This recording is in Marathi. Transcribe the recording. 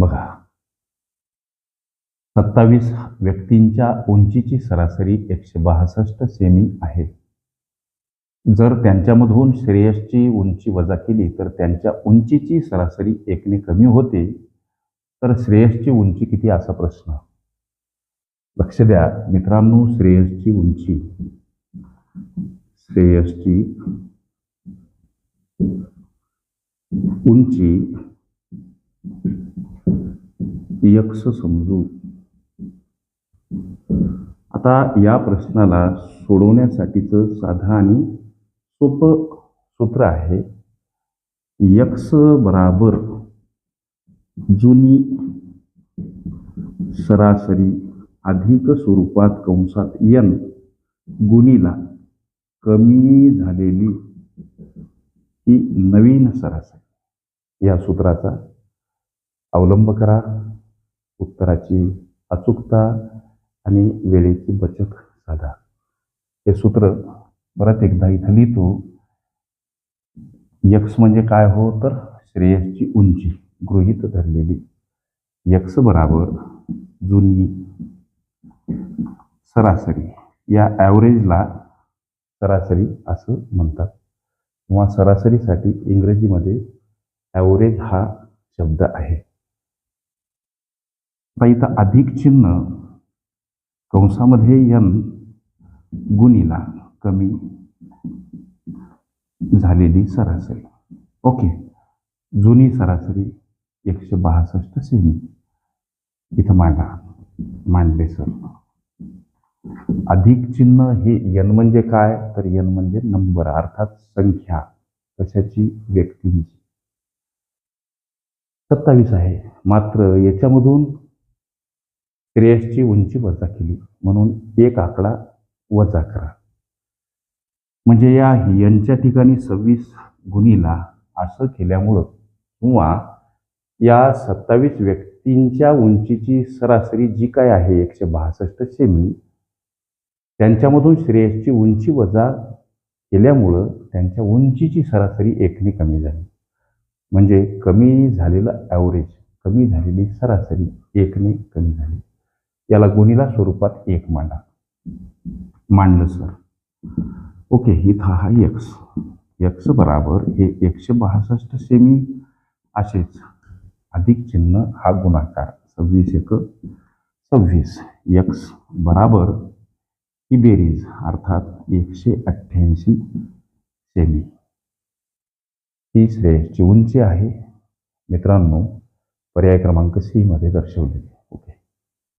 बघा. सत्तावीस व्यक्तींच्या उंचीची सरासरी एकशे बासष्ट सेमी आहे. जर त्यांच्यामधून श्रेयसची उंची वजा केली तर त्यांच्या उंचीची सरासरी एकने कमी होते. तर श्रेयसची उंची किती? असा प्रश्न. लक्ष द्या. मित्रांनो श्रेयसची उंची. श्रेयसची उंची यक्ष समजू आता या प्रश्नाला सोडवण्यासाठीचं साधं आणि सोपं सूत्र आहे यक्ष बराबर जुनी सरासरी अधिक स्वरूपात कंसात यन गुणीला कमी झालेली ही नवीन सरासरी. या सूत्राचा अवलंब करा. उत्तराची अचूकता आणि वेळेची बचत साधा. हे सूत्र परत एकदा इथं लिहितो. यक्स म्हणजे काय हो? तर श्रेयसची उंची गृहीत धरलेली. यक्स बराबर जुनी सरासरी. या ॲव्हरेजला सरासरी असं म्हणतात. किंवा सरासरीसाठी इंग्रजीमध्ये ॲव्हरेज हा शब्द आहे. आता इथं अधिक चिन्ह कंसामध्ये यन गुणीला कमी झालेली सरासरी. ओके. जुनी सरासरी एकशे बासष्ट सेमी. इथं मांडा. मांडले सर. अधिक चिन्ह हे यन म्हणजे काय? तर यन म्हणजे नंबर अर्थात संख्या. कशाची? व्यक्तींची. सत्तावीस आहे. मात्र याच्यामधून श्रेयसची उंची वजा केली. म्हणून एक आकडा वजा करा. म्हणजे या यांच्या ठिकाणी सव्वीस गुणीला असं केल्यामुळं किंवा या सत्तावीस व्यक्तींच्या उंचीची सरासरी जी काय आहे एकशे बासष्ट सेमी त्यांच्यामधून श्रेयसची उंची वजा केल्यामुळं त्यांच्या उंचीची सरासरी एकने कमी झाली. म्हणजे कमी झालेलं ॲव्हरेज कमी झालेली सरासरी एकने कमी झाली. याला गुणीला स्वरूपात एक मांडा. मांडलं सर ओके इथं हा यक्स यक्स बराबर हे एकशे बासष्ट सेमी असेच. अधिक चिन्ह हा गुणाकार सव्वीस एक सव्वीस. यक्स बराबर ही बेरीज अर्थात एकशे अठ्ठ्याऐंशी सेमी ही श्रेयसची उंची आहे. मित्रांनो पर्याय क्रमांक सी मध्ये दर्शवलेली